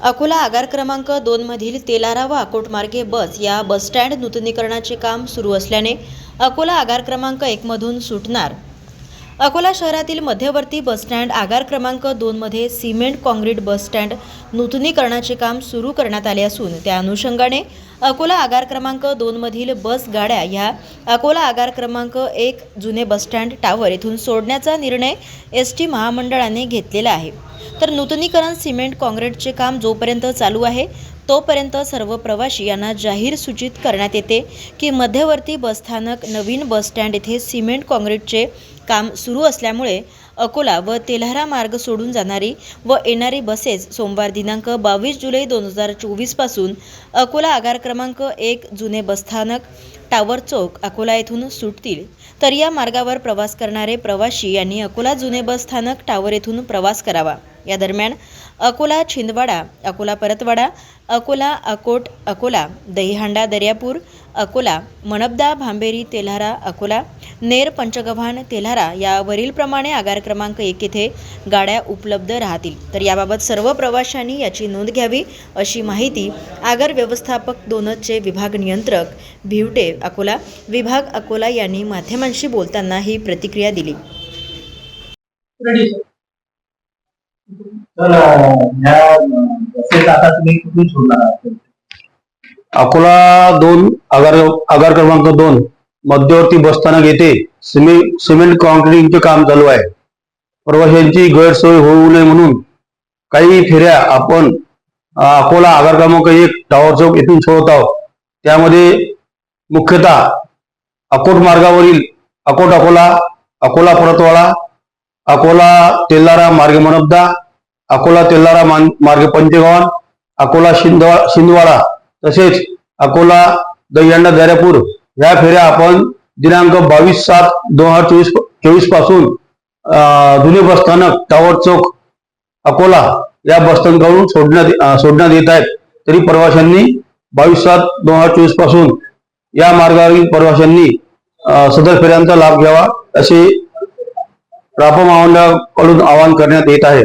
अकोला आगार क्रमांक दोनमधील तेलारा व अकोटमार्गे बस या बसस्टँड नूतनीकरणाचे काम सुरू असल्याने अकोला आगार क्रमांक एकमधून सुटणार. अकोला शहरातील मध्यवर्ती बसस्टँड आगार क्रमांक दोनमध्ये सिमेंट काँक्रीट बसस्टँड नूतनीकरणाचे काम सुरू करण्यात आले असून त्या अनुषंगाने अकोला आगार क्रमांक दोनमधील बस गाड्या ह्या अकोला आगार क्रमांक एक जुने बसस्टँड टावर येथून सोडण्याचा निर्णय एस टी महामंडळाने घेतलेला आहे. तर नूतनीकरण सिमेंट काँक्रीटचे काम जोपर्यंत चालू आहे तोपर्यंत सर्व प्रवाशी यांना जाहीर सूचित करण्यात येते की मध्यवर्ती बसस्थानक नवीन बसस्टँड येथे सिमेंट काँक्रीटचे काम सुरू असल्यामुळे अकोला व तेल्हारा मार्ग सोडून जाणारी व येणारी बसेस सोमवार दिनांक बावीस जुलै दोन हजार चोवीसपासून अकोला आगार क्रमांक एक जुने बसस्थानक टावर चौक अकोला येथून सुटतील. तर या मार्गावर प्रवास करणारे प्रवाशी यांनी अकोला जुने बस स्थानक टावर येथून प्रवास करावा. या दरम्यान अकोला छिंदवाडा अकोला परतवाडा अकोला अकोट अकोला दहीहांडा दर्यापूर अकोला मनबदा भांबेरी तेल्हारा अकोला नेर पंचगव्हाण तेल्हारा या वरीलप्रमाणे आगार क्रमांक एक येथे गाड्या उपलब्ध राहतील. तर याबाबत सर्व प्रवाशांनी याची नोंद घ्यावी अशी माहिती आगार व्यवस्थापक दोनचे विभाग नियंत्रक भिवटे अकोला विभाग अकोला यांनी माध्यमांशी बोलताना ही प्रतिक्रिया दिली. अकोला दोन आगार आगार क्रमांक दोन. मध्यवर्ती बसस्थानक येथे सिमेंट सिमेंट कॉन्क्रीटिंगचे काम चालू आहे. प्रवाशांची गैरसोय होऊ नये म्हणून काही फेऱ्या आपण अकोला आगार क्रमांक एक टावर चौक येथून सोडत आहोत. त्यामध्ये मुख्यतः अकोट मार्गावरील अकोट अकोला अकोला परतवाडा अकोला तेल्लारा मार्ग मनबदा अकोला तेल्लारा मान- मार्ग पंचगव्हाण अकोला शिंदवा शिंदवाडा तसेच अकोला दह्यांडा दर्यापूर या फेऱ्या आपण दिनांक बावीस सात दोन हजार चोवीस चोवीसपासून जुने बसस्थानक टावर चौक अकोला या बसस्थानकावरून सोडण्यात सोडण्यात येत आहेत. तरी प्रवाशांनी बावीस सात दोन हजार चोवीसपासून या मार्गावरील प्रवाशांनी सदर फेऱ्यांचा लाभ घ्यावा असे राप महामंडळाकडून आवाहन करण्यात येत आहे.